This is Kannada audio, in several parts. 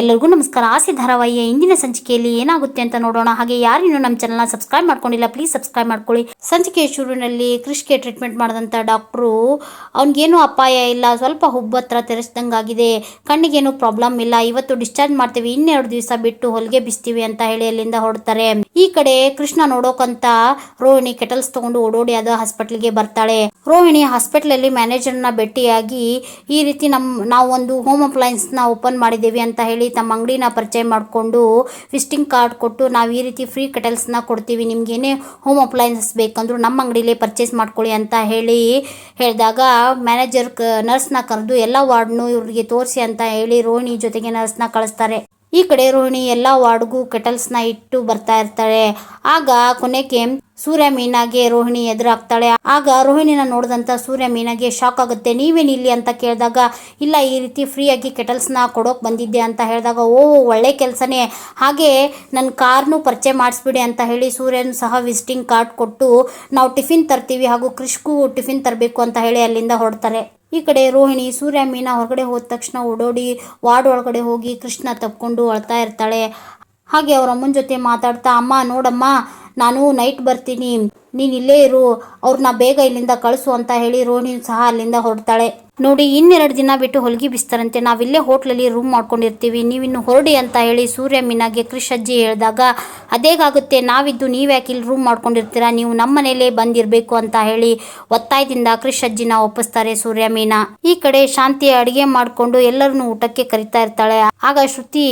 ಎಲ್ಲರಿಗೂ ನಮಸ್ಕಾರ. ಆಸೆ ಧಾರಾವಾಹಿಯ ಇಂದಿನ ಸಂಚಿಕೆಯಲ್ಲಿ ಏನಾಗುತ್ತೆ ಅಂತ ನೋಡೋಣ. ಹಾಗೆ ಯಾರಿನ್ನೂ ನಮ್ಮ ಚಾನಲ್ನ ಸಬ್ಸ್ಕ್ರೈಬ್ ಮಾಡ್ಕೊಂಡಿಲ್ಲ ಪ್ಲೀಸ್ ಸಬ್ಸ್ಕ್ರೈಬ್ ಮಾಡ್ಕೊಳ್ಳಿ. ಸಂಚಿಕೆಯ ಶುರುವಿನಲ್ಲಿ ಕೃಷಿಗೆ ಟ್ರೀಟ್ಮೆಂಟ್ ಮಾಡಿದಂಥ ಡಾಕ್ಟ್ರು, ಅವ್ನಿಗೇನು ಅಪಾಯ ಇಲ್ಲ, ಸ್ವಲ್ಪ ಹುಬ್ಬತ್ರ ತೆರೆಸ್ದಂಗಾಗಿದೆ. ಕಣ್ಣಿಗೇನು ಪ್ರಾಬ್ಲಮ್ ಇಲ್ಲ. ಇವತ್ತು ಡಿಸ್ಚಾರ್ಜ್ ಮಾಡ್ತೀವಿ, ಇನ್ನೆರಡು ದಿವಸ ಬಿಟ್ಟು ಹೊಲಿಗೆ ಬಿಸ್ತೀವಿ ಅಂತ ಹೇಳಿ ಅಲ್ಲಿಂದ ಹೊರಡ್ತಾರೆ. ಈ ಕಡೆ ಕೃಷ್ಣ ನೋಡೋಕಂತ ರೋಹಿಣಿ ಕೆಟಲ್ಸ್ ತಗೊಂಡು ಓಡೋಡಿ ಅದು ಹಾಸ್ಪಿಟ್ಲಿಗೆ ಬರ್ತಾಳೆ. ರೋಹಿಣಿ ಹಾಸ್ಪಿಟ್ಲಲ್ಲಿ ಮ್ಯಾನೇಜರ್ನ ಭೇಟಿಯಾಗಿ ಈ ರೀತಿ ನಮ್ ನಾವು ಒಂದು ಹೋಮ್ನ ಓಪನ್ ಮಾಡಿದ್ದೀವಿ ಅಂತ ಹೇಳಿ ತಮ್ಮ ಅಂಗಡಿನ ಪರಿಚಯ ಮಾಡಿಕೊಂಡು ವಿಸ್ಟಿಂಗ್ ಕಾರ್ಡ್ ಕೊಟ್ಟು ನಾವು ಈ ರೀತಿ ಫ್ರೀ ಕೆಟಲ್ಸ್ನ ಕೊಡ್ತೀವಿ. ನಿಮಗೇನೇ ಹೋಮ್ ಅಪ್ಲಯನ್ಸಸ್ ಬೇಕಂದ್ರೂ ನಮ್ಮ ಅಂಗಡಿಲೇ ಪರ್ಚೇಸ್ ಮಾಡ್ಕೊಳ್ಳಿ ಅಂತ ಹೇಳಿ ಹೇಳಿದಾಗ ಮ್ಯಾನೇಜರ್ ನರ್ಸ್ನ ಕರೆದು ಎಲ್ಲ ವಾರ್ಡ್ನು ಇವ್ರಿಗೆ ತೋರಿಸಿ ಅಂತ ಹೇಳಿ ರೋಹಿಣಿ ಜೊತೆಗೆ ನರ್ಸ್ನ ಕಳಿಸ್ತಾರೆ. ಈ ಕಡೆ ರೋಹಿಣಿ ಎಲ್ಲ ವಾರ್ಡ್ಗೂ ಕೆಟಲ್ಸ್ನ ಇಟ್ಟು ಬರ್ತಾ ಇರ್ತಾಳೆ. ಆಗ ಕೊನೆಗೆ ಸೂರ್ಯ ಮೀನಾಗೆ ರೋಹಿಣಿ ಎದುರಾಗ್ತಾಳೆ. ಆಗ ರೋಹಿಣಿನ ನೋಡಿದಂತ ಸೂರ್ಯ ಮೀನಾಗೆ ಶಾಕ್ ಆಗುತ್ತೆ. ನೀವೇನು ಇಲ್ಲಿ ಅಂತ ಕೇಳಿದಾಗ, ಇಲ್ಲ, ಈ ರೀತಿ ಫ್ರೀಯಾಗಿ ಕೆಟಲ್ಸ್ನ ಕೊಡೋಕೆ ಬಂದಿದ್ದೆ ಅಂತ ಹೇಳಿದಾಗ, ಓ, ಒಳ್ಳೆ ಕೆಲಸನೇ. ಹಾಗೆ ನನ್ನ ಕಾರ್ನು ಪರಿಚಯ ಮಾಡಿಸ್ಬಿಡಿ ಅಂತ ಹೇಳಿ ಸೂರ್ಯನ್ ಸಹ ವಿಸಿಟಿಂಗ್ ಕಾರ್ಡ್ ಕೊಟ್ಟು, ನಾವು ಟಿಫಿನ್ ತರ್ತೀವಿ ಹಾಗೂ ಕೃಷ್ಗೂ ಟಿಫಿನ್ ತರಬೇಕು ಅಂತ ಹೇಳಿ ಅಲ್ಲಿಂದ ಹೊರಡ್ತಾರೆ. ಈ ಕಡೆ ರೋಹಿಣಿ, ಸೂರ್ಯ ಮೀನಾ ಹೊರಗಡೆ ಹೋದ ತಕ್ಷಣ ಓಡೋಡಿ ವಾರ್ಡ್ ಒಳಗಡೆ ಹೋಗಿ ಕೃಷ್ಣ ತಪ್ಕೊಂಡು ಅಳ್ತಾ ಇರ್ತಾಳೆ. ಹಾಗೆ ಅವ್ರ ಅಮ್ಮನ ಜೊತೆ ಮಾತಾಡ್ತಾ, ಅಮ್ಮ, ನೋಡಮ್ಮ, ನಾನು ನೈಟ್ ಬರ್ತೀನಿ. ನೀನು ಇಲ್ಲೇ ಇರು. ಅವ್ರನ್ನ ಬೇಗ ಇಲ್ಲಿಂದ ಕಳಿಸು ಅಂತ ಹೇಳಿ ರೋಹಿಣಿ ಸಹ ಅಲ್ಲಿಂದ ಹೊರಡ್ತಾಳೆ. ನೋಡಿ, ಇನ್ನೆರಡು ದಿನ ಬಿಟ್ಟು ಹೊಲಿಗೆ ಬಿಸ್ತಾರಂತೆ. ನಾವಿಲ್ಲೇ ಹೋಟ್ಲಲ್ಲಿ ರೂಮ್ ಮಾಡ್ಕೊಂಡಿರ್ತೀವಿ. ನೀವಿನ್ನು ಹೊರಡಿ ಅಂತ ಹೇಳಿ ಸೂರ್ಯ ಮೀನಾಗೆ ಕೃಷ್ ಅಜ್ಜಿ ಹೇಳಿದಾಗ, ಅದೇಗಾಗುತ್ತೆ, ನಾವಿದ್ದು ನೀವ್ಯಾಕೆ ಇಲ್ಲಿ ರೂಮ್ ಮಾಡ್ಕೊಂಡಿರ್ತೀರಾ? ನೀವು ನಮ್ಮ ಮನೇಲೇ ಬಂದಿರಬೇಕು ಅಂತ ಹೇಳಿ ಒತ್ತಾಯದಿಂದ ಕೃಷ್ ಅಜ್ಜಿನ ಒಪ್ಪಿಸ್ತಾರೆ ಸೂರ್ಯ ಮೀನಾ. ಈ ಕಡೆ ಶಾಂತಿ ಅಡಿಗೆ ಮಾಡಿಕೊಂಡು ಎಲ್ಲರನ್ನು ಊಟಕ್ಕೆ ಕರಿತಾ ಇರ್ತಾಳೆ. ಆಗ ಶ್ರುತಿ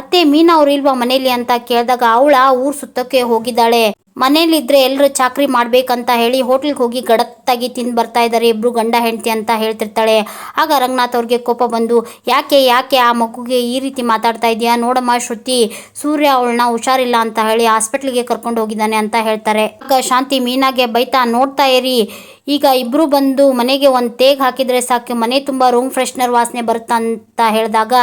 ಅತ್ತೆ ಮೀನಾ ಅವ್ರು ಇಲ್ವಾ ಮನೇಲಿ ಅಂತ ಕೇಳಿದಾಗ ಅವಳ ಊರ್ ಸುತ್ತಕ್ಕೆ ಹೋಗಿದ್ದಾಳೆ. ಮನೇಲಿದ್ರೆ ಎಲ್ಲರೂ ಚಾಕ್ರಿ ಮಾಡ್ಬೇಕಂತ ಹೇಳಿ ಹೋಟ್ಲಿಗೆ ಹೋಗಿ ಗಡತ್ತಾಗಿ ತಿಂದು ಬರ್ತಾ ಇದ್ದಾರೆ ಇಬ್ರು ಗಂಡ ಹೆಂಡತಿ ಅಂತ ಹೇಳ್ತಿರ್ತಾಳೆ. ಆಗ ರಂಗನಾಥ್ ಅವ್ರಿಗೆ ಕೋಪ ಬಂದು, ಯಾಕೆ ಯಾಕೆ ಆ ಮಗುಗೆ ಈ ರೀತಿ ಮಾತಾಡ್ತಾ ಇದೀಯಾ? ನೋಡಮ್ಮ ಶ್ರುತಿ, ಸೂರ್ಯ ಅವಳನ್ನ ಹುಷಾರಿಲ್ಲ ಅಂತ ಹೇಳಿ ಹಾಸ್ಪಿಟ್ಲಿಗೆ ಕರ್ಕೊಂಡು ಹೋಗಿದ್ದಾನೆ ಅಂತ ಹೇಳ್ತಾರೆ. ಆಗ ಶಾಂತಿ ಮೀನಾಗೆ ಬೈತಾ, ನೋಡ್ತಾ ಇರಿ, ಈಗ ಇಬ್ರು ಬಂದು ಮನೆಗೆ ಒಂದು ತೇಗ್ ಹಾಕಿದ್ರೆ ಸಾಕು, ಮನೆ ತುಂಬ ರೂಮ್ ಫ್ರೆಶ್ನರ್ ವಾಸನೆ ಬರುತ್ತಂತ ಹೇಳಿದಾಗ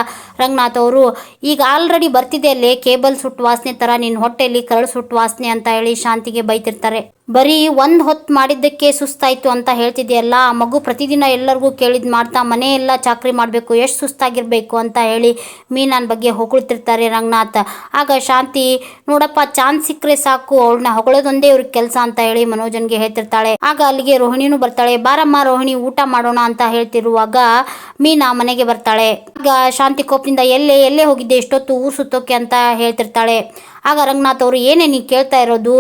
ರಂಗನಾಥ್ ಅವರು, ಈಗ ಆಲ್ರೆಡಿ ಬರ್ತಿದೆ ಅಲ್ಲೇ ಕೇಬಲ್ ಸುಟ್ಟ ವಾಸನೆ ತರ ನಿನ್ನ ಹೊಟ್ಟೆಯಲ್ಲಿ ಕರಳು ಸುಟ್ಟ ವಾಸನೆ ಅಂತ ಹೇಳಿ ಶಾಂತಿಗೆ ಬೈತಿರ್ತಾರೆ. ಬರೀ ಒಂದು ಹೊತ್ತು ಮಾಡಿದ್ದಕ್ಕೆ ಸುಸ್ತಾಯಿತು ಅಂತ ಹೇಳ್ತಿದೆಯಲ್ಲ, ಆ ಮಗು ಪ್ರತಿದಿನ ಎಲ್ಲರಿಗೂ ಕೇಳಿದ್ ಮಾಡ್ತಾ, ಮನೆಯೆಲ್ಲ ಚಾಕರಿ ಮಾಡಬೇಕು, ಎಷ್ಟು ಸುಸ್ತಾಗಿರ್ಬೇಕು ಅಂತ ಹೇಳಿ ಮೀನಾನ್ ಬಗ್ಗೆ ಹೊಗಳ್ತಿರ್ತಾರೆ ರಂಗನಾಥ್. ಆಗ ಶಾಂತಿ, ನೋಡಪ್ಪ, ಚಾನ್ಸ್ ಸಿಕ್ಕರೆ ಸಾಕು ಅವಳನ್ನ ಹೊಗಳೋದೊಂದೇ ಇವ್ರಿಗೆ ಕೆಲಸ ಅಂತ ಹೇಳಿ ಮನೋಜನ್ಗೆ ಹೇಳ್ತಿರ್ತಾಳೆ. ಆಗ ಅಲ್ಲಿಗೆ ರೋಹಿಣಿನೂ ಬರ್ತಾಳೆ, ಬಾರಮ್ಮ ರೋಹಿಣಿ, ಊಟ ಮಾಡೋಣ ಅಂತ ಹೇಳ್ತಿರುವಾಗ ಮೀನಾ ಮನೆಗೆ ಬರ್ತಾಳೆ. ಆಗ ಶಾಂತಿ ಕೋಪದಿಂದ, ಎಲ್ಲೇ ಎಲ್ಲೇ ಹೋಗಿದ್ದೆ ಎಷ್ಟೊತ್ತು ಊರು ಸುತ್ತೋಕೆ ಅಂತ ಹೇಳ್ತಿರ್ತಾಳೆ. ಆಗ ರಂಗನಾಥ್ ಅವರು, ಏನೇ ನೀ ಕೇಳ್ತಾ ಇರೋದು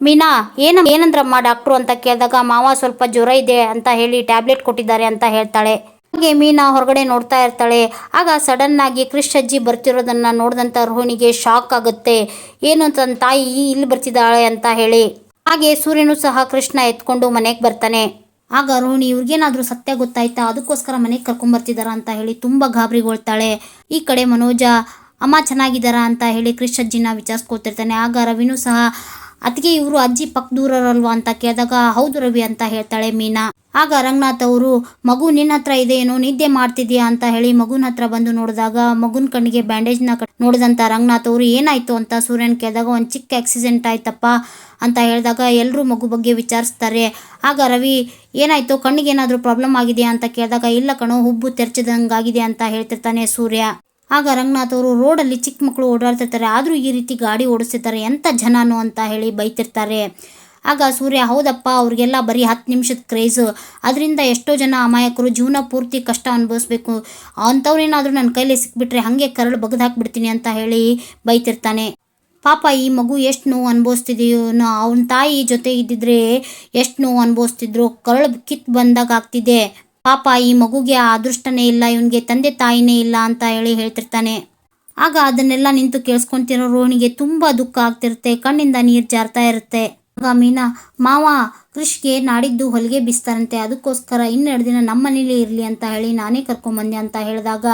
ಮೀನಾ, ಏನ ಏನಂದ್ರಮ್ಮ ಡಾಕ್ಟ್ರು ಅಂತ ಕೇಳಿದಾಗ ಮಾವ ಸ್ವಲ್ಪ ಜ್ವರ ಇದೆ ಅಂತ ಹೇಳಿ ಟ್ಯಾಬ್ಲೆಟ್ ಕೊಟ್ಟಿದ್ದಾರೆ ಅಂತ ಹೇಳ್ತಾಳೆ. ಹಾಗೆ ಮೀನಾ ಹೊರಗಡೆ ನೋಡ್ತಾ ಇರ್ತಾಳೆ. ಆಗ ಸಡನ್ ಆಗಿ ಕೃಷ್ಣಜ್ಜಿ ಬರ್ತಿರೋದನ್ನ ನೋಡಿದಂತ ರೋಹಿಣಿಗೆ ಶಾಕ್ ಆಗುತ್ತೆ. ಏನು ತನ್ನ ತಾಯಿ ಇಲ್ಲಿ ಬರ್ತಿದ್ದಾಳೆ ಅಂತ ಹೇಳಿ. ಹಾಗೆ ಸೂರ್ಯನು ಸಹ ಕೃಷ್ಣ ಎತ್ಕೊಂಡು ಮನೆಗೆ ಬರ್ತಾನೆ. ಆಗ ರೋಹಿಣಿ, ಇವ್ರಿಗೇನಾದ್ರೂ ಸತ್ಯ ಗೊತ್ತಾಯ್ತಾ? ಅದಕ್ಕೋಸ್ಕರ ಮನೆಗೆ ಕರ್ಕೊಂಬರ್ತಿದಾರ ಅಂತ ಹೇಳಿ ತುಂಬಾ ಗಾಬರಿಗೊಳ್ತಾಳೆ. ಈ ಕಡೆ ಮನೋಜ, ಅಮ್ಮ ಚೆನ್ನಾಗಿದ್ದಾರಾ? ಅಂತ ಹೇಳಿ ಕೃಷ್ಣಜ್ಜಿನ ವಿಚಾರಿಸ್ಕೊತಿರ್ತಾನೆ ಆಗ ರವಿನೂ ಸಹ ಅದಕ್ಕೆ ಇವರು ಅಜ್ಜಿ ಪಕ್ಕದೂರಲ್ವಾ ಅಂತ ಕೇಳಿದಾಗ, ಹೌದು ರವಿ ಅಂತ ಹೇಳ್ತಾಳೆ ಮೀನಾ. ಆಗ ರಂಗನಾಥ್ ಅವರು, ಮಗು ನಿನ್ನ ಹತ್ರ ಇದೆ ಏನೋ? ನಿದ್ದೆ ಮಾಡ್ತಿದ್ಯಾ? ಅಂತ ಹೇಳಿ ಮಗುನ ಹತ್ರ ಬಂದು ನೋಡಿದಾಗ, ಮಗುನ ಕಣ್ಣಿಗೆ ಬ್ಯಾಂಡೇಜ್ನ ನೋಡಿದಂತ ರಂಗನಾಥ್ ಅವರು, ಏನಾಯ್ತು? ಅಂತ ಸೂರ್ಯನ್ ಕೇಳಿದಾಗ, ಒಂದು ಚಿಕ್ಕ ಆಕ್ಸಿಡೆಂಟ್ ಆಯ್ತಪ್ಪ ಅಂತ ಹೇಳಿದಾಗ ಎಲ್ಲರೂ ಮಗು ಬಗ್ಗೆ ವಿಚಾರಿಸ್ತಾರೆ. ಆಗ ರವಿ, ಏನಾಯ್ತು? ಕಣ್ಣಿಗೆ ಏನಾದರೂ ಪ್ರಾಬ್ಲಮ್ ಆಗಿದೆಯಾ? ಅಂತ ಕೇಳಿದಾಗ, ಇಲ್ಲ ಕಣೋ, ಹುಬ್ಬು ತೆರ್ಚಿದಂಗಾಗಿದೆ ಅಂತ ಹೇಳ್ತಿರ್ತಾನೆ ಸೂರ್ಯ. ಆಗ ರಂಗನಾಥ್ ಅವರು ರೋಡಲ್ಲಿ ಚಿಕ್ಕ ಮಕ್ಕಳು ಓಡಾಡ್ತಿರ್ತಾರೆ. ಆದರೂ ಈ ರೀತಿ ಗಾಡಿ ಓಡಿಸ್ತಿರ್ತಾರೆ. ಎಂಥ ಜನನು ಅಂತ ಹೇಳಿ ಬೈತಿರ್ತಾರೆ. ಆಗ ಸೂರ್ಯ, ಹೌದಪ್ಪ, ಅವ್ರಿಗೆಲ್ಲ ಬರೀ ಹತ್ತು ನಿಮಿಷದ ಕ್ರೇಜು ಅದರಿಂದ ಎಷ್ಟೋ ಜನ ಅಮಾಯಕರು ಜೀವನ ಪೂರ್ತಿ ಕಷ್ಟ ಅನುಭವಿಸ್ಬೇಕು. ಅಂಥವ್ರೇನಾದರೂ ನನ್ನ ಕೈಲಿ ಸಿಕ್ಬಿಟ್ರೆ ಹಾಗೆ ಕರಳು ಬಗ್ದು ಹಾಕ್ಬಿಡ್ತೀನಿ ಅಂತ ಹೇಳಿ ಬೈತಿರ್ತಾನೆ. ಪಾಪ ಈ ಮಗು ಎಷ್ಟು ನೋವು ಅನುಭವಿಸ್ತಿದೆಯೋ ಅವನ ತಾಯಿ ಜೊತೆ ಇದ್ದಿದ್ರೆ ಎಷ್ಟು ನೋವು ಅನುಭವಿಸ್ತಿದ್ರು. ಕರಳು ಕಿತ್ತು ಬಂದಾಗ ಆಗ್ತಿದೆ. ಪಾಪ ಈ ಮಗುಗೆ ಆ ಅದೃಷ್ಟನೇ ಇಲ್ಲ, ಇವನಿಗೆ ತಂದೆ ತಾಯಿನೇ ಇಲ್ಲ ಅಂತ ಹೇಳಿ ಹೇಳ್ತಿರ್ತಾನೆ. ಆಗ ಅದನ್ನೆಲ್ಲ ನಿಂತು ಕೇಳಿಸ್ಕೊಂತಿರೋ ರೋಹಿಣಿಗೆ ತುಂಬ ದುಃಖ ಆಗ್ತಿರುತ್ತೆ, ಕಣ್ಣಿಂದ ನೀರು ಜಾರ್ತಾ ಇರುತ್ತೆ. ಆಗ ಮೀನಾ, ಮಾವ, ಕೃಷ್ಗೆ ನಾಡಿದ್ದು ಹೊಲಿಗೆ ಬಿಸ್ತಾರಂತೆ, ಅದಕ್ಕೋಸ್ಕರ ಇನ್ನೆರಡು ದಿನ ನಮ್ಮ ಮನೇಲಿ ಇರಲಿ ಅಂತ ಹೇಳಿ ನಾನೇ ಕರ್ಕೊಂಬಂದೆ ಅಂತ ಹೇಳಿದಾಗ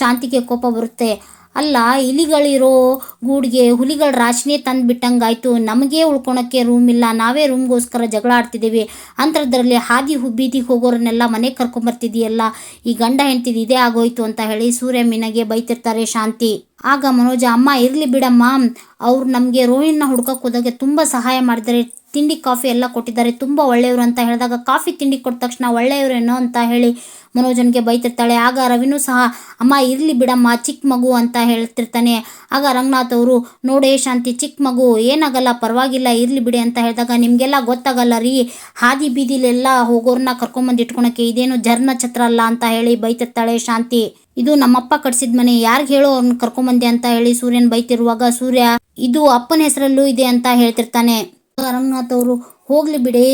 ಶಾಂತಿಗೆ ಕೋಪ ಬರುತ್ತೆ. ಅಲ್ಲ, ಇಲಿಗಳಿರೋ ಗೂಡಿಗೆ ಹುಲಿಗಳ ರಾಶಿನೇ ತಂದು ಬಿಟ್ಟಂಗಾಯ್ತು ನಮಗೆ ಉಳ್ಕೊಳಕ್ಕೆ ರೂಮ್ ಇಲ್ಲ. ನಾವೇ ರೂಮ್ಗೋಸ್ಕರ ಜಗಳ ಆಡ್ತಿದ್ದೀವಿ ಅಂಥದ್ರಲ್ಲಿ ಹಾದಿ ಹುಬ್ಬೀದಿಗೆ ಬೀದಿಗೆ ಹೋಗೋರನ್ನೆಲ್ಲ ಮನೆಗೆ ಕರ್ಕೊಂಬರ್ತಿದೆಯಲ್ಲ ಈ ಗಂಡ ಹೆಂಡ್ತಿದ್ದು ಇದೇ ಆಗೋಯ್ತು ಅಂತ ಹೇಳಿ ಸೂರ್ಯ ಮೀನಾಗೆ ಬೈತಿರ್ತಾರೆ ಶಾಂತಿ. ಆಗ ಮನೋಜ, ಅಮ್ಮ, ಇರಲಿ ಬಿಡಮ್ಮ. ಅವ್ರು ನಮಗೆ ರೋಹಿಣ್ಣ ಹುಡ್ಕಕ್ಕೆ ಹೋದಾಗ ತುಂಬ ಸಹಾಯ ಮಾಡಿದರೆ ತಿಂಡಿ ಕಾಫಿ ಎಲ್ಲ ಕೊಟ್ಟಿದ್ದಾರೆ. ತುಂಬ ಒಳ್ಳೆಯವರು ಅಂತ ಹೇಳಿದಾಗ ಕಾಫಿ ತಿಂಡಿ ಕೊಟ್ಟ ತಕ್ಷಣ ಒಳ್ಳೆಯವರೇನೋ ಅಂತ ಹೇಳಿ ಮನೋಜನ್ಗೆ ಬೈತಿರ್ತಾಳೆ. ಆಗ ರವಿನೂ ಸಹ, ಅಮ್ಮ, ಇರಲಿ ಬಿಡಮ್ಮ ಚಿಕ್ಕ ಮಗು ಅಂತ ಹೇಳ್ತಿರ್ತಾನೆ. ಆಗ ರಂಗನಾಥ್ ಅವರು, ನೋಡೇ ಶಾಂತಿ ಚಿಕ್ಕ ಮಗು, ಏನಾಗಲ್ಲ, ಪರವಾಗಿಲ್ಲ, ಇರಲಿ ಬಿಡಿ ಅಂತ ಹೇಳಿದಾಗ, ನಿಮಗೆಲ್ಲ ಗೊತ್ತಾಗಲ್ಲ ರೀ, ಹಾದಿ ಬೀದಿಲೆಲ್ಲ ಹೋಗೋರನ್ನ ಕರ್ಕೊಂಬಂದು ಇಟ್ಕೊಳಕ್ಕೆ ಇದೇನು ಜರ್ನ ಛತ್ರ ಅಲ್ಲ ಅಂತ ಹೇಳಿ ಬೈತಿರ್ತಾಳೆ ಶಾಂತಿ. ಇದು ನಮ್ಮಪ್ಪ ಕಟ್ಸಿದ ಮನೆ, ಯಾರಿಗೆ ಹೇಳೋ ಅವ್ನ ಕರ್ಕೊಂಬಂದೆ ಅಂತ ಹೇಳಿ ಸೂರ್ಯನ್ ಬೈತಿರುವಾಗ ಸೂರ್ಯ, ಇದು ಅಪ್ಪನ ಹೆಸರಲ್ಲೂ ಇದೆ ಅಂತ ಹೇಳ್ತಿರ್ತಾನೆ. ರಂಗನಾಥ್ ಅವರು, ಹೋಗ್ಲಿ ಬಿಡಿ.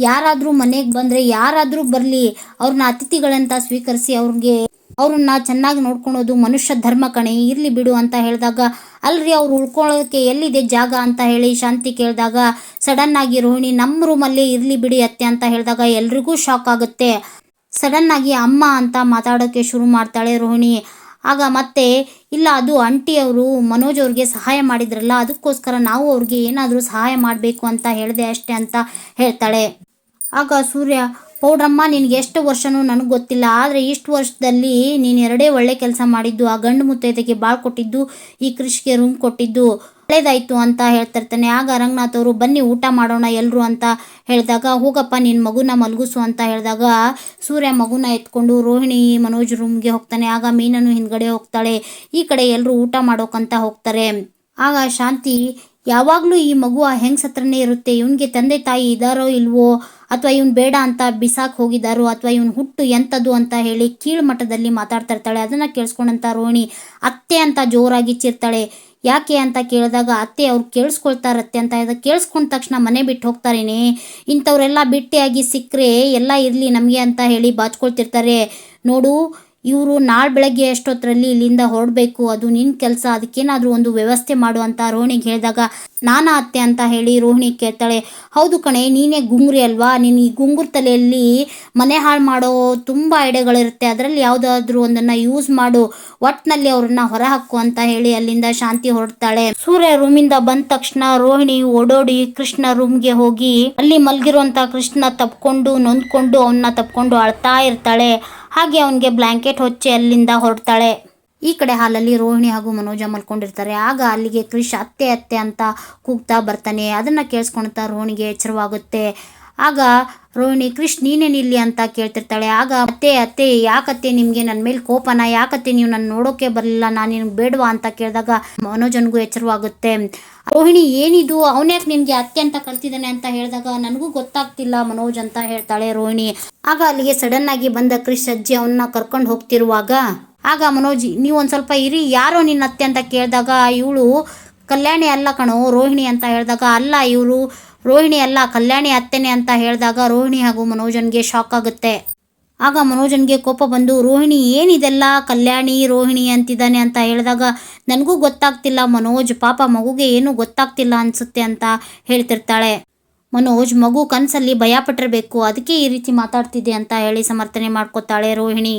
ಯಾರಾದ್ರೂ ಮನೆಗೆ ಬಂದ್ರೆ ಯಾರಾದ್ರೂ ಬರ್ಲಿ. ಅವ್ರನ್ನ ಅತಿಥಿಗಳಂತ ಸ್ವೀಕರಿಸಿ ಅವ್ರಿಗೆ, ಅವ್ರನ್ನ ಚೆನ್ನಾಗಿ ನೋಡ್ಕೊಳೋದು ಮನುಷ್ಯ ಧರ್ಮ ಕಣೆ. ಇರ್ಲಿ ಬಿಡು ಅಂತ ಹೇಳಿದಾಗ, ಅಲ್ರಿ ಅವ್ರು ಉಳ್ಕೊಳ್ಳೋದಕ್ಕೆ ಎಲ್ಲಿದೆ ಜಾಗ ಅಂತ ಹೇಳಿ ಶಾಂತಿ ಕೇಳಿದಾಗ, ಸಡನ್ ಆಗಿ ರೋಹಿಣಿ ನಮ್ಮ ರೂಮಲ್ಲೇ ಇರ್ಲಿ ಬಿಡಿ ಅತ್ತೆ ಅಂತ ಹೇಳಿದಾಗ ಎಲ್ರಿಗೂ ಶಾಕ್ ಆಗುತ್ತೆ. ಸಡನ್ ಆಗಿ ಅಮ್ಮ ಅಂತ ಮಾತಾಡೋಕೆ ಶುರು ಮಾಡ್ತಾಳೆ ರೋಹಿಣಿ. ಆಗ ಮತ್ತೆ, ಇಲ್ಲ, ಅದು ಆಂಟಿ ಅವರು ಮನೋಜ್ ಅವ್ರಿಗೆ ಸಹಾಯ ಮಾಡಿದ್ರಲ್ಲ, ಅದಕ್ಕೋಸ್ಕರ ನಾವು ಅವ್ರಿಗೆ ಏನಾದರೂ ಸಹಾಯ ಮಾಡಬೇಕು ಅಂತ ಹೇಳಿದೆ ಅಷ್ಟೇ ಅಂತ ಹೇಳ್ತಾಳೆ. ಆಗ ಸೂರ್ಯ, ಪೌಡ್ರಮ್ಮ, ನಿನಗೆ ಎಷ್ಟು ವರ್ಷನೂ ನನಗೆ ಗೊತ್ತಿಲ್ಲ, ಆದರೆ ಇಷ್ಟು ವರ್ಷದಲ್ಲಿ ನೀನು ಎರಡೇ ಒಳ್ಳೆ ಕೆಲಸ ಮಾಡಿದ್ದು, ಆ ಗಂಡು ಮುತ್ತೈದೆಗೆ ಬಾಳ್ ಕೊಟ್ಟಿದ್ದು, ಈ ಕೃಷಿಗೆ ರೂಮ್ ಕೊಟ್ಟಿದ್ದು. ಒಳ್ಳೇದಾಯ್ತು ಅಂತ ಹೇಳ್ತಿರ್ತಾನೆ. ಆಗ ರಂಗನಾಥ್ ಅವರು, ಬನ್ನಿ ಊಟ ಮಾಡೋಣ ಎಲ್ಲರೂ ಅಂತ ಹೇಳಿದಾಗ, ಹೋಗಪ್ಪ ನಿನ್ನ ಮಗುನ ಮಲಗಿಸು ಅಂತ ಹೇಳಿದಾಗ, ಸೂರ್ಯ ಮಗುನ ಎತ್ಕೊಂಡು ರೋಹಿಣಿ ಮನೋಜ್ ರೂಮ್ಗೆ ಹೋಗ್ತಾನೆ. ಆಗ ಮೀನನು ಹಿಂದ್ಗಡೆ ಹೋಗ್ತಾಳೆ. ಈ ಕಡೆ ಎಲ್ಲರೂ ಊಟ ಮಾಡೋಕಂತ ಹೋಗ್ತಾರೆ. ಆಗ ಶಾಂತಿ, ಯಾವಾಗಲೂ ಈ ಮಗು ಆ ಹೆಂಗ್ಸ್ ಹತ್ರನೇ ಇರುತ್ತೆ? ಇವನಿಗೆ ತಂದೆ ತಾಯಿ ಇದಾರೋ ಇಲ್ವೋ? ಅಥವಾ ಇವನು ಬೇಡ ಅಂತ ಬಿಸಾಕ್ ಹೋಗಿದಾರೋ ಅಥವಾ ಇವನು ಹುಟ್ಟು ಎಂಥದ್ದು ಅಂತ ಹೇಳಿ ಕೀಳು ಮಟ್ಟದಲ್ಲಿ ಮಾತಾಡ್ತಾ ಇರ್ತಾಳೆ. ಅದನ್ನು ಕೇಳಿಸ್ಕೊಂಡಂತ ರೋಹಿಣಿ ಅತ್ತೆ ಅಂತ ಜೋರಾಗಿ ಚಿರ್ತಾಳೆ. ಯಾಕೆ ಅಂತ ಕೇಳಿದಾಗ, ಅತ್ತೆ, ಅವ್ರು ಕೇಳಿಸ್ಕೊಳ್ತಾರತ್ತೆ ಅಂತ ಹೇಳಿದಾಗ ಕೇಳಿಸ್ಕೊಂಡ ತಕ್ಷಣ ಮನೆ ಬಿಟ್ಟು ಹೋಗ್ತಾರೇನೆ? ಇಂಥವರೆಲ್ಲ ಬಿಟ್ಟಿಯಾಗಿ ಸಿಕ್ಕರೆ ಎಲ್ಲ ಇರಲಿ ನಮಗೆ ಅಂತ ಹೇಳಿ ಬಾಚ್ಕೊಳ್ತಿರ್ತಾರೆ. ನೋಡು ಇವರು ನಾಳೆ ಬೆಳಗ್ಗೆ ಎಷ್ಟೊತ್ತರಲ್ಲಿ ಇಲ್ಲಿಂದ ಹೊರಡಬೇಕು? ಅದು ನಿನ್ನ ಕೆಲಸ. ಅದಕ್ಕೇನಾದರೂ ಒಂದು ವ್ಯವಸ್ಥೆ ಮಾಡು ಅಂತ ರೋಹಿಣಿಗೆ ಹೇಳಿದಾಗ, ನಾನಾ ಅತ್ತೆ ಅಂತ ಹೇಳಿ ರೋಹಿಣಿ ಕೇಳ್ತಾಳೆ, ಹೌದು ಕಣೆ, ನೀನೇ ಗುಂಗುರಿ ಅಲ್ವಾ? ನೀನು ಈ ಗುಂಗುರ್ ತಲೆಯಲ್ಲಿ ಮನೆ ಹಾಳು ಮಾಡೋ ತುಂಬ ಐಡಿಯಾಗಳಿರುತ್ತೆ ಅದರಲ್ಲಿ ಯಾವುದಾದ್ರೂ ಒಂದನ್ನು ಯೂಸ್ ಮಾಡು. ಒಟ್ಟಿನಲ್ಲಿ ಅವ್ರನ್ನ ಹೊರ ಹಾಕು ಅಂತ ಹೇಳಿ ಅಲ್ಲಿಂದ ಶಾಂತಿ ಹೊರಡ್ತಾಳೆ. ಸೂರ್ಯ ರೂಮಿಂದ ಬಂದ ತಕ್ಷಣ ರೋಹಿಣಿ ಓಡೋಡಿ ಕೃಷ್ಣ ರೂಮ್ಗೆ ಹೋಗಿ ಅಲ್ಲಿ ಮಲಗಿರುವಂತ ಕೃಷ್ಣ ತಪ್ಕೊಂಡು, ನೊಂದ್ಕೊಂಡು ಅವನ್ನ ತಪ್ಕೊಂಡು ಅಳ್ತಾ ಇರ್ತಾಳೆ. ಹಾಗೆ ಅವನಿಗೆ ಬ್ಲ್ಯಾಂಕೆಟ್ ಹೊಚ್ಚಿ ಅಲ್ಲಿಂದ ಹೊರಡ್ತಾಳೆ. ಈ ಕಡೆ ಹಾಲಲ್ಲಿ ರೋಹಿಣಿ ಹಾಗೂ ಮನೋಜ ಮಲ್ಕೊಂಡಿರ್ತಾರೆ. ಆಗ ಅಲ್ಲಿಗೆ ಕ್ರಿಶ್ ಅತ್ತೆ ಅತ್ತೆ ಅಂತ ಕೂಗ್ತಾ ಬರ್ತಾನೆ. ಅದನ್ನ ಕೇಳಿಸ್ಕೊಳ್ತಾ ರೋಹಿಣಿಗೆ ಎಚ್ಚರವಾಗುತ್ತೆ. ಆಗ ರೋಹಿಣಿ, ಕೃಷ್ಣ ನೀನೇನಿಲ್ಲಿ ಅಂತ ಕೇಳ್ತಿರ್ತಾಳೆ. ಆಗ ಅತ್ತೆ ಅತ್ತೆ, ಯಾಕತ್ತೆ? ನಿಮಗೆ ನನ್ನ ಮೇಲೆ ಕೋಪನ? ಯಾಕತ್ತೆ? ನೀವು ನನ್ನ ನೋಡೋಕೆ ಬರಲಿಲ್ಲ. ನಾನು ನಿನ್ಗೆ ಬೇಡವಾ? ಅಂತ ಕೇಳಿದಾಗ ಮನೋಜನ್ಗೂ ಎಚ್ಚರವಾಗುತ್ತೆ. ರೋಹಿಣಿ, ಏನಿದು? ಅವನ್ಯಾಕೆ ನಿಮಗೆ ಅತ್ತೆ ಅಂತ ಕಲ್ತಿದ್ದಾನೆ ಅಂತ ಹೇಳಿದಾಗ, ನನಗೂ ಗೊತ್ತಾಗ್ತಿಲ್ಲ ಮನೋಜ್ ಅಂತ ಹೇಳ್ತಾಳೆ ರೋಹಿಣಿ. ಆಗ ಅಲ್ಲಿಗೆ ಸಡನ್ ಆಗಿ ಬಂದ ಕೃಷ್ಣ ಅಜ್ಜಿ ಅವನ್ನ ಕರ್ಕೊಂಡು ಹೋಗ್ತಿರುವಾಗ, ಆಗ ಮನೋಜ್, ನೀವು ಒಂದು ಸ್ವಲ್ಪ ಇರಿ. ಯಾರೋ ನಿನ್ನ ಅತ್ತೆ? ಅಂತ ಕೇಳಿದಾಗ, ಇವಳು ಕಲ್ಯಾಣಿ ಅಲ್ಲ ಕಣೋ, ರೋಹಿಣಿ ಅಂತ ಹೇಳಿದಾಗ, ಅಲ್ಲ ಇವರು ರೋಹಿಣಿ, ಅಲ್ಲ, ಕಲ್ಯಾಣಿ ಅತ್ತೆನೆ ಅಂತ ಹೇಳಿದಾಗ ರೋಹಿಣಿ ಹಾಗೂ ಮನೋಜನ್ಗೆ ಶಾಕ್ ಆಗುತ್ತೆ. ಆಗ ಮನೋಜನ್ಗೆ ಕೋಪ ಬಂದು, ರೋಹಿಣಿ, ಏನಿದೆಲ್ಲ ಕಲ್ಯಾಣಿ, ರೋಹಿಣಿ ಅಂತಿದ್ದಾನೆ ಅಂತ ಹೇಳಿದಾಗ, ನನಗೂ ಗೊತ್ತಾಗ್ತಿಲ್ಲ ಮನೋಜ್, ಪಾಪ ಮಗುಗೆ ಏನೂ ಗೊತ್ತಾಗ್ತಿಲ್ಲ ಅನ್ಸುತ್ತೆ ಅಂತ ಹೇಳ್ತಿರ್ತಾಳೆ. ಮನೋಜ್, ಮಗು ಕನಸಲ್ಲಿ ಭಯ ಪಟ್ಟಿರಬೇಕು ಅದಕ್ಕೆ ಈ ರೀತಿ ಮಾತಾಡ್ತಿದ್ದೆ ಅಂತ ಹೇಳಿ ಸಮರ್ಥನೆ ಮಾಡ್ಕೋತಾಳೆ ರೋಹಿಣಿ.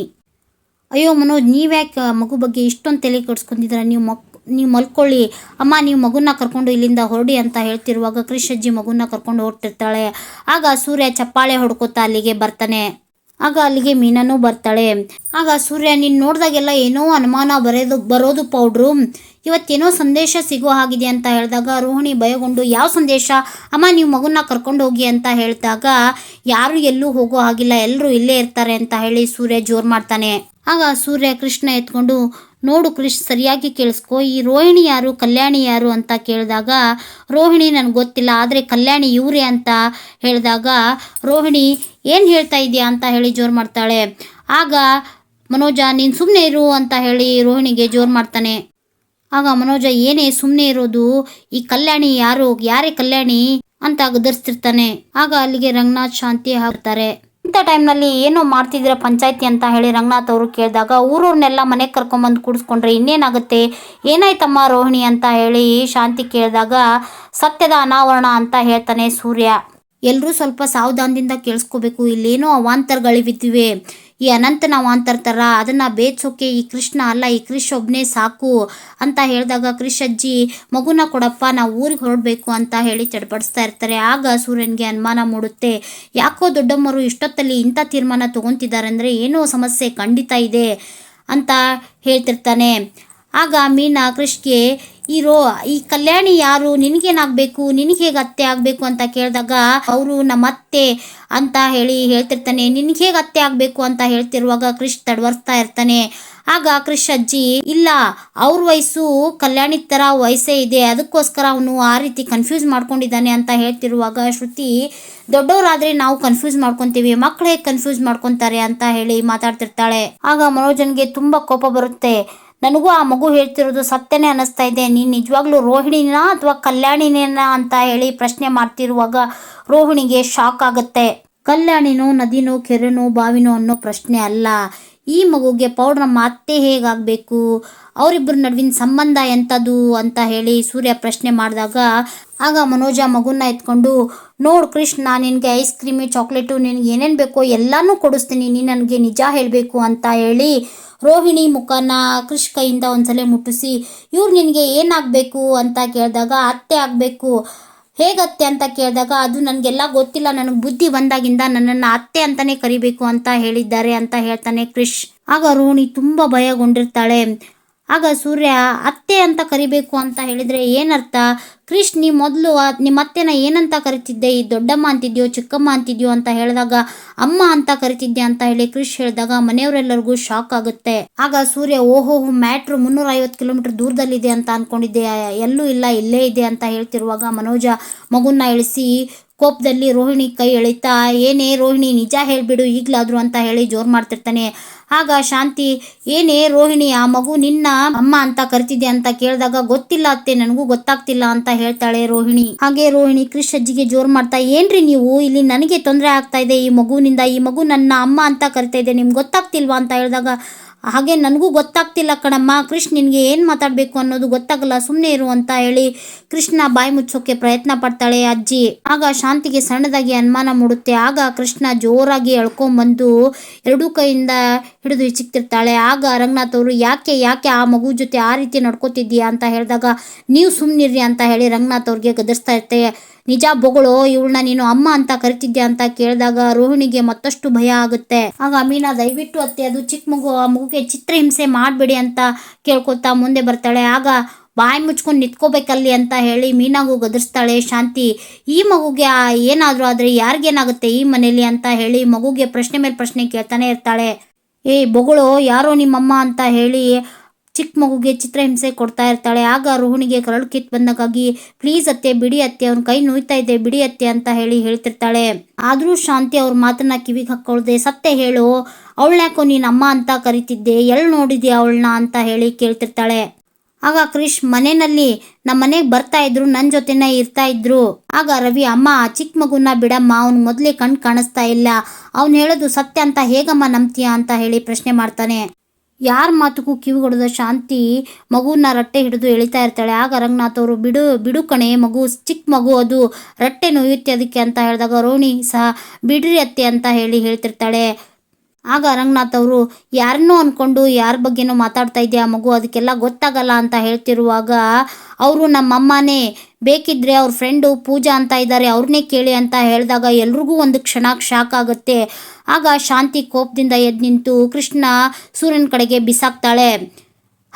ಅಯ್ಯೋ ಮನೋಜ್, ನೀವ್ಯಾಕೆ ಮಗು ಬಗ್ಗೆ ಇಷ್ಟೊಂದು ತಲೆ ಕೆಡ್ಸ್ಕೊಂಡಿದ್ದೀರ? ನೀವು ಮಕ್ ನೀವು ಮಲ್ಕೊಳ್ಳಿ. ಅಮ್ಮ, ನೀವು ಮಗುನ ಕರ್ಕೊಂಡು ಇಲ್ಲಿಂದ ಹೊರಡಿ ಅಂತ ಹೇಳ್ತಿರುವಾಗ ಕೃಷ್ಣಜ್ಜಿ ಮಗುನ ಕರ್ಕೊಂಡು ಹೊರಟಿರ್ತಾಳೆ. ಆಗ ಸೂರ್ಯ ಚಪ್ಪಾಳೆ ಹೊಡ್ಕೋತಾ ಅಲ್ಲಿಗೆ ಬರ್ತಾನೆ. ಆಗ ಅಲ್ಲಿಗೆ ಮೀನನೂ ಬರ್ತಾಳೆ. ಆಗ ಸೂರ್ಯ, ನೀನು ನೋಡಿದಾಗೆಲ್ಲ ಏನೋ ಅನುಮಾನ ಬರೋದು ಬರೋದು ಪೌಡ್ರು. ಇವತ್ತೇನೋ ಸಂದೇಶ ಸಿಗೋ ಹಾಗಿದೆ ಅಂತ ಹೇಳಿದಾಗ ರೋಹಿಣಿ ಭಯಗೊಂಡು, ಯಾವ ಸಂದೇಶ? ಅಮ್ಮ, ನೀವು ಮಗುನ ಕರ್ಕೊಂಡು ಹೋಗಿ ಅಂತ ಹೇಳಿದಾಗ, ಯಾರು ಎಲ್ಲೂ ಹೋಗೋ ಹಾಗಿಲ್ಲ. ಎಲ್ಲರೂ ಇಲ್ಲೇ ಇರ್ತಾರೆ ಅಂತ ಹೇಳಿ ಸೂರ್ಯ ಜೋರು ಮಾಡ್ತಾನೆ. ಆಗ ಸೂರ್ಯ ಕೃಷ್ಣ ಎತ್ಕೊಂಡು ನೋಡು ಕೃಷ್, ಸರಿಯಾಗಿ ಕೇಳಿಸ್ಕೊ. ಈ ರೋಹಿಣಿ ಯಾರು, ಕಲ್ಯಾಣಿ ಯಾರು ಅಂತ ಕೇಳಿದಾಗ, ರೋಹಿಣಿ ನನಗೆ ಗೊತ್ತಿಲ್ಲ, ಆದರೆ ಕಲ್ಯಾಣಿ ಇವರೇ ಅಂತ ಹೇಳಿದಾಗ, ರೋಹಿಣಿ ಏನು ಹೇಳ್ತಾ ಇದೆಯಾ ಅಂತ ಹೇಳಿ ಜೋರು ಮಾಡ್ತಾಳೆ. ಆಗ ಮನೋಜ, ನೀನು ಸುಮ್ಮನೆ ಇರು ಅಂತ ಹೇಳಿ ರೋಹಿಣಿಗೆ ಜೋರು ಮಾಡ್ತಾನೆ. ಆಗ ಮನೋಜ, ಏನೇ ಸುಮ್ಮನೆ ಇರೋದು, ಈ ಕಲ್ಯಾಣಿ ಯಾರು, ಯಾರೇ ಕಲ್ಯಾಣಿ ಅಂತ ಗದರ್ಸ್ತಿರ್ತಾನೆ. ಆಗ ಅಲ್ಲಿಗೆ ರಂಗನಾಥ್, ಶಾಂತಿ ಹಾಕ್ತಾರೆ. ಇಂಥ ಟೈಮ್ನಲ್ಲಿ ಏನೋ ಮಾಡ್ತಿದ್ದೀರ ಪಂಚಾಯತಿ ಅಂತ ಹೇಳಿ ರಂಗನಾಥ್ ಅವರು ಕೇಳಿದಾಗ ಊರವ್ರನ್ನೆಲ್ಲ ಮನೆಗೆ ಕರ್ಕೊಂಬಂದು ಕೂಡಿಸ್ಕೊಂಡ್ರೆ ಇನ್ನೇನಾಗುತ್ತೆ? ಏನಾಯ್ತಮ್ಮ ರೋಹಿಣಿ ಅಂತ ಹೇಳಿ ಶಾಂತಿ ಕೇಳಿದಾಗ ಸತ್ಯದ ಅನಾವರಣ ಅಂತ ಹೇಳ್ತಾನೆ ಸೂರ್ಯ. ಎಲ್ಲರೂ ಸ್ವಲ್ಪ ಸಾವಧಾನದಿಂದ ಕೇಳಿಸ್ಕೋಬೇಕು. ಇಲ್ಲೇನೋ ಅವಾಂತರಗಳಿವಿದ್ದಿವೆ. ಈ ಅನಂತ ನಾವು ಥರ ಅದನ್ನು ಬೇಯ್ಸೋಕೆ ಈ ಕೃಷ್ಣ ಅಲ್ಲ, ಈ ಕೃಷ್ ಒಬ್ಬನೇ ಸಾಕು ಅಂತ ಹೇಳಿದಾಗ ಕೃಷ್ ಅಜ್ಜಿ ಮಗುನ ಕೊಡಪ್ಪ, ನಾವು ಊರಿಗೆ ಹೊರಡಬೇಕು ಅಂತ ಹೇಳಿ ಚಡ್ಪಡಿಸ್ತಾ ಇರ್ತಾರೆ. ಆಗ ಸೂರ್ಯನಿಗೆ ಅನುಮಾನ ಮೂಡುತ್ತೆ. ಯಾಕೋ ದೊಡ್ಡಮ್ಮರು ಇಷ್ಟೊತ್ತಲ್ಲಿ ಇಂಥ ತೀರ್ಮಾನ ತಗೊಂತಿದ್ದಾರೆ ಅಂದರೆ ಏನೋ ಸಮಸ್ಯೆ ಖಂಡಿತ ಇದೆ ಅಂತ ಹೇಳ್ತಿರ್ತಾನೆ. ಆಗ ಮೀನಾ ಕೃಷ್ಗೆ ಈ ರೋ ಈ ಕಲ್ಯಾಣಿ ಯಾರು? ನಿನಗೇನಾಗಬೇಕು? ನಿನಗೆ ಹೇಗೆ ಅತ್ತೆ ಆಗಬೇಕು ಅಂತ ಕೇಳಿದಾಗ ಅವರು ನಮ್ಮ ಅತ್ತೆ ಅಂತ ಹೇಳಿ ಹೇಳ್ತಿರ್ತಾನೆ. ನಿನಗೆ ಹೇಗೆ ಅತ್ತೆ ಆಗಬೇಕು ಅಂತ ಹೇಳ್ತಿರುವಾಗ ಕೃಷ್ ತಡವರ್ಸ್ತಾ ಇರ್ತಾನೆ. ಆಗ ಕೃಷ್ ಅಜ್ಜಿ, ಇಲ್ಲ, ಅವ್ರ ವಯಸ್ಸು ಕಲ್ಯಾಣಿ ಥರ ವಯಸ್ಸೇ ಇದೆ. ಅದಕ್ಕೋಸ್ಕರ ಅವನು ಆ ರೀತಿ ಕನ್ಫ್ಯೂಸ್ ಮಾಡ್ಕೊಂಡಿದ್ದಾನೆ ಅಂತ ಹೇಳ್ತಿರುವಾಗ ಶ್ರುತಿ, ದೊಡ್ಡವರಾದ್ರೆ ನಾವು ಕನ್ಫ್ಯೂಸ್ ಮಾಡ್ಕೊತೀವಿ. ಮಕ್ಳು ಹೇಗೆ ಕನ್ಫ್ಯೂಸ್ ಮಾಡ್ಕೊತಾರೆ ಅಂತ ಹೇಳಿ ಮಾತಾಡ್ತಿರ್ತಾಳೆ. ಆಗ ಮನೋಜನ್ಗೆ ತುಂಬಾ ಕೋಪ ಬರುತ್ತೆ. ನನಗೂ ಆ ಮಗು ಹೇಳ್ತಿರೋದು ಸತ್ಯನೇ ಅನ್ನಿಸ್ತಾ ಇದೆ. ನೀನು ನಿಜವಾಗ್ಲೂ ರೋಹಿಣಿನ ಅಥವಾ ಕಲ್ಯಾಣಿನೇನ ಅಂತ ಹೇಳಿ ಪ್ರಶ್ನೆ ಮಾಡ್ತಿರುವಾಗ ರೋಹಿಣಿಗೆ ಶಾಕ್ ಆಗುತ್ತೆ. ಕಲ್ಯಾಣಿನೋ, ನದಿನೋ, ಕೆರೆನೋ, ಬಾವಿನೋ ಅನ್ನೋ ಪ್ರಶ್ನೆ ಅಲ್ಲ. ಈ ಮಗುಗೆ ಪೌಡ್ರ ಮತ್ತೆ ಹೇಗಾಗಬೇಕು? ಅವರಿಬ್ಬರ ನಡುವಿನ ಸಂಬಂಧ ಎಂಥದ್ದು ಅಂತ ಹೇಳಿ ಸೂರ್ಯ ಪ್ರಶ್ನೆ ಮಾಡಿದಾಗ ಆಗ ಮನೋಜ ಮಗುನ ಎತ್ಕೊಂಡು ನೋಡು ಕೃಷ್ಣ ನಿನಗೆ ಐಸ್ ಕ್ರೀಮು ಚಾಕ್ಲೇಟು ನಿನಗೆ ಏನೇನು ಬೇಕೋ ಎಲ್ಲನೂ ಕೊಡಿಸ್ತೀನಿ. ನೀನು ನನಗೆ ನಿಜ ಹೇಳಬೇಕು ಅಂತ ಹೇಳಿ ರೋಹಿಣಿ ಮುಖನ ಕೃಷ್ ಕೈಯಿಂದ ಒಂದ್ಸಲ ಮುಟ್ಟಿಸಿ, ಇವ್ರು ನಿನಗೆ ಏನಾಗಬೇಕು? ಅಂತ ಕೇಳಿದಾಗ, ಅತ್ತೆ ಆಗಬೇಕು. ಹೇಗತ್ತೆ? ಅಂತ ಕೇಳಿದಾಗ, ಅದು ನನಗೆಲ್ಲ ಗೊತ್ತಿಲ್ಲ. ನನಗೆ ಬುದ್ಧಿ ಬಂದಾಗಿಂದ ನನ್ನನ್ನು ಅತ್ತೆ ಅಂತಲೇ ಕರಿಬೇಕು ಅಂತ ಹೇಳಿದ್ದಾರೆ ಅಂತ ಹೇಳ್ತಾನೆ ಕ್ರಿಶ್ ಆಗ ರೋಹಿಣಿ ತುಂಬ ಭಯಗೊಂಡಿರ್ತಾಳೆ. ಆಗ ಸೂರ್ಯ, ಅತ್ತೆ ಅಂತ ಕರಿಬೇಕು ಅಂತ ಹೇಳಿದ್ರೆ ಏನರ್ಥ? ಕೃಷ್ಣ, ನೀ ಮೊದಲು ನಿಮ್ಮ ಅತ್ತೆನ ಏನಂತ ಕರಿತಿದ್ದೆ? ಈ ದೊಡ್ಡಮ್ಮ ಅಂತಿದ್ಯೋ, ಚಿಕ್ಕಮ್ಮ ಅಂತಿದ್ಯೋ ಅಂತ ಹೇಳಿದಾಗ ಅಮ್ಮ ಅಂತ ಕರಿತಿದ್ದೆ ಅಂತ ಹೇಳಿ ಕೃಷ್ ಹೇಳಿದಾಗ ಮನೆಯವರೆಲ್ಲರಿಗೂ ಶಾಕ್ ಆಗುತ್ತೆ. ಆಗ ಸೂರ್ಯ, ಓಹೋ, ಮ್ಯಾಟ್ರು ಮುನ್ನೂರ ಐವತ್ತು ಕಿಲೋಮೀಟರ್ ದೂರದಲ್ಲಿದೆ ಅಂತ ಅನ್ಕೊಂಡಿದ್ದೆ. ಎಲ್ಲೂ ಇಲ್ಲ, ಇಲ್ಲೇ ಇದೆ ಅಂತ ಹೇಳ್ತಿರುವಾಗ ಮನೋಜ ಮಗುನ ಇಳಿಸಿ ಕೋಪದಲ್ಲಿ ರೋಹಿಣಿ ಕೈ ಎಳಿತಾ ಏನೇ ರೋಹಿಣಿ ನಿಜ ಹೇಳಿಬಿಡು, ಈಗಲಾದ್ರು ಅಂತ ಹೇಳಿ ಜೋರು ಮಾಡ್ತಿರ್ತಾನೆ. ಆಗ ಶಾಂತಿ, ಏನೇ ರೋಹಿಣಿ, ಆ ಮಗು ನಿನ್ನ ಅಮ್ಮ ಅಂತ ಕರಿತಿದೆ ಅಂತ ಕೇಳಿದಾಗ, ಗೊತ್ತಿಲ್ಲ ಅತ್ತೆ, ನನಗೂ ಗೊತ್ತಾಗ್ತಿಲ್ಲ ಅಂತ ಹೇಳ್ತಾಳೆ ರೋಹಿಣಿ. ಹಾಗೆ ರೋಹಿಣಿ ಕ್ರಿಶ್ ಅಜ್ಜಿಗೆ ಜೋರ್ ಮಾಡ್ತಾ, ಏನ್ರಿ ನೀವು? ಇಲ್ಲಿ ನನಗೆ ತೊಂದರೆ ಆಗ್ತಾ ಇದೆ, ಈ ಮಗುವಿನಿಂದ ಈ ಮಗು ನನ್ನ ಅಮ್ಮ ಅಂತ ಕರಿತಾ ಇದೆ, ನಿಮ್ಗೆ ಗೊತ್ತಾಗ್ತಿಲ್ವಾ ಅಂತ ಹೇಳಿದಾಗ ಹಾಗೆ ನನಗೂ ಗೊತ್ತಾಗ್ತಿಲ್ಲ ಕಣಮ್ಮ, ಕೃಷ್ಣ ನಿನಗೆ ಏನು ಮಾತಾಡಬೇಕು ಅನ್ನೋದು ಗೊತ್ತಾಗಲ್ಲ ಸುಮ್ಮನೆ ಇರು ಅಂತ ಹೇಳಿ ಕೃಷ್ಣ ಬಾಯಿ ಮುಚ್ಚೋಕೆ ಪ್ರಯತ್ನ ಪಡ್ತಾಳೆ ಅಜ್ಜಿ. ಆಗ ಶಾಂತಿಗೆ ಸಣ್ಣದಾಗಿ ಅನುಮಾನ ಮೂಡುತ್ತೆ. ಆಗ ಕೃಷ್ಣ ಜೋರಾಗಿ ಎಳ್ಕೊಂಬಂದು ಎರಡೂ ಕೈಯಿಂದ ಹಿಡಿದು ಚಿಕ್ತಿರ್ತಾಳೆ. ಆಗ ರಂಗನಾಥ್ ಅವರು, ಯಾಕೆ ಯಾಕೆ ಆ ಮಗು ಜೊತೆ ಆ ರೀತಿ ನಡ್ಕೋತಿದ್ದೀಯಾ? ಅಂತ ಹೇಳಿದಾಗ, ನೀವು ಸುಮ್ಮನಿರ್ರಿ ಅಂತ ಹೇಳಿ ರಂಗನಾಥ್ ಅವ್ರಿಗೆ ಗದರ್ಸ್ತಾ ಇರ್ತೇ. ನಿಜ ಬೊಗಳು, ಇವಳನ್ನ ನೀನು ಅಮ್ಮ ಅಂತ ಕರಿತಿದ್ದೆ ಅಂತ ಕೇಳಿದಾಗ ರೋಹಿಣಿಗೆ ಮತ್ತಷ್ಟು ಭಯ ಆಗುತ್ತೆ. ಆಗ ಮೀನಾ ದಯವಿಟ್ಟು ಅತ್ತೆ, ಅದು ಚಿಕ್ಕ ಮಗು, ಆ ಮಗುಗೆ ಚಿತ್ರಹಿಂಸೆ ಮಾಡಬೇಡಿ ಅಂತ ಕೇಳ್ಕೊತಾ ಮುಂದೆ ಬರ್ತಾಳೆ. ಆಗ ಬಾಯಿ ಮುಚ್ಕೊಂಡು ನಿಂತ್ಕೋಬೇಕಲ್ಲಿ ಅಂತ ಹೇಳಿ ಮೀನಾಗೂ ಗದರ್ಸ್ತಾಳೆ. ಶಾಂತಿ, ಈ ಮಗುಗೆ ಏನಾದರೂ ಆದರೆ ಯಾರಿಗೇನಾಗುತ್ತೆ ಈ ಮನೇಲಿ? ಅಂತ ಹೇಳಿ ಮಗುಗೆ ಪ್ರಶ್ನೆ ಮೇಲೆ ಪ್ರಶ್ನೆ ಕೇಳ್ತಾನೆ ಇರ್ತಾಳೆ. ಏ ಬೊಗಳು, ಯಾರೋ ನಿಮ್ಮಮ್ಮ ಅಂತ ಹೇಳಿ ಚಿಕ್ಕ ಮಗುಗೆ ಚಿತ್ರಹಿಂಸೆ ಕೊಡ್ತಾ ಇರ್ತಾಳೆ. ಆಗ ರೋಹಿಣಿಗೆ ಕರಳು ಕಿತ್ ಬಂದಾಗಾಗಿ, ಪ್ಲೀಸ್ ಅತ್ತೆ, ಬಿಡಿ ಅತ್ತೆ, ಅವ್ನ ಕೈ ನೋಯ್ತಾ ಇದೆ, ಬಿಡಿ ಅತ್ತೆ ಅಂತ ಹೇಳಿ ಹೇಳ್ತಿರ್ತಾಳೆ. ಆದ್ರೂ ಶಾಂತಿ ಅವ್ರ ಮಾತನ್ನ ಕಿವಿಗೆ ಹಾಕೊಳ್ದೆ, ಸತ್ತೆ ಹೇಳು ಅವಳನ್ಯಾಕೋ ನೀನ್ ಅಮ್ಮ ಅಂತ ಕರಿತಿದ್ದೆ ಎಲ್ಲಿ ನೋಡಿದ್ಯಾ ಅವಳನ್ನ? ಅಂತ ಹೇಳಿ ಕೇಳ್ತಿರ್ತಾಳೆ. ಆಗ ಕ್ರಿಶ್ ಮನೆಯಲ್ಲಿ ನಮ್ಮ ಮನೆಗೆ ಬರ್ತಾ ಇದ್ರು ನನ್ನ ಜೊತೆನೇ ಇರ್ತಾ ಇದ್ರು. ಆಗ ರವಿ, ಅಮ್ಮ ಚಿಕ್ಕ ಮಗುನ ಬಿಡಮ್ಮ, ಅವ್ನು ಮೊದಲೇ ಕಣ್ ಕಾಣಿಸ್ತಾ ಇಲ್ಲ. ಅವ್ನು ಹೇಳೋದು ಸತ್ಯ ಅಂತ ಹೇಗಮ್ಮ ನಂಬ್ತೀಯ? ಅಂತ ಹೇಳಿ ಪ್ರಶ್ನೆ ಮಾಡ್ತಾನೆ. ಯಾರ ಮಾತುಗೂ ಕಿವಿಗೊಡದ ಶಾಂತಿ ಮಗುನ ರಟ್ಟೆ ಹಿಡಿದು ಎಳಿತಾ ಇರ್ತಾಳೆ. ಆಗ ರಂಗನಾಥ್ ಅವರು, ಬಿಡು ಬಿಡು ಕಣೆ, ಮಗು ಚಿಕ್ಕ ಮಗು ಅದು. ರಟ್ಟೆ ನೋಯುತ್ತೆ ಅದಕ್ಕೆ, ಅಂತ ಹೇಳಿದಾಗ ರೋಣಿ, ಸಹ ಬಿಡ್ರಿ ಅತ್ತೆ, ಅಂತ ಹೇಳಿ ಹೇಳ್ತಿರ್ತಾಳೆ. ಆಗ ರಂಗನಾಥ್ ಅವರು, ಯಾರನ್ನೋ ಅಂದ್ಕೊಂಡು ಯಾರ ಬಗ್ಗೆನೋ ಮಾತಾಡ್ತಾ ಇದೆಯಾ ಮಗು? ಅದಕ್ಕೆಲ್ಲ ಗೊತ್ತಾಗಲ್ಲ ಅಂತ ಹೇಳ್ತಿರುವಾಗ ಅವರು ನಮ್ಮಮ್ಮನೇ ಬೇಕಿದ್ರೆ ಅವ್ರ ಫ್ರೆಂಡು ಪೂಜಾ ಅಂತ ಇದ್ದಾರೆ ಅವ್ರನ್ನೇ ಕೇಳಿ ಅಂತ ಹೇಳಿದಾಗ ಎಲ್ರಿಗೂ ಒಂದು ಕ್ಷಣ ಶಾಕ್ ಆಗುತ್ತೆ. ಆಗ ಶಾಂತಿ ಕೋಪದಿಂದ ಎದ್ದು ನಿಂತು ಕೃಷ್ಣ ಸೂರ್ಯನ ಕಡೆಗೆ ಬಿಸಾಕ್ತಾಳೆ.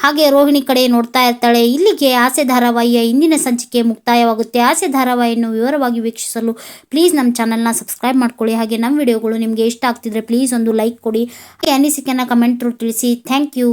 ಹಾಗೆ ರೋಹಿಣಿ ಕಡೆ ನೋಡ್ತಾ ಇರ್ತಾಳೆ. ಇಲ್ಲಿಗೆ ಆಸೆ ಧಾರಾವಾಹಿಯ ಇಂದಿನ ಸಂಚಿಕೆ ಮುಕ್ತಾಯವಾಗುತ್ತೆ. ಆಸೆ ಧಾರಾವಾಹಿಯನ್ನು ವಿವರವಾಗಿ ವೀಕ್ಷಿಸಲು ಪ್ಲೀಸ್ ನಮ್ಮ ಚಾನಲ್ನ ಸಬ್ಸ್ಕ್ರೈಬ್ ಮಾಡ್ಕೊಳ್ಳಿ. ಹಾಗೆ ನಮ್ಮ ವಿಡಿಯೋಗಳು ನಿಮಗೆ ಇಷ್ಟ ಆಗ್ತಿದ್ರೆ ಪ್ಲೀಸ್ ಒಂದು ಲೈಕ್ ಕೊಡಿ. ಹಾಗೆ ಅನಿಸಿಕೆನ ಕಮೆಂಟ್ ತಿಳಿಸಿ. Thank you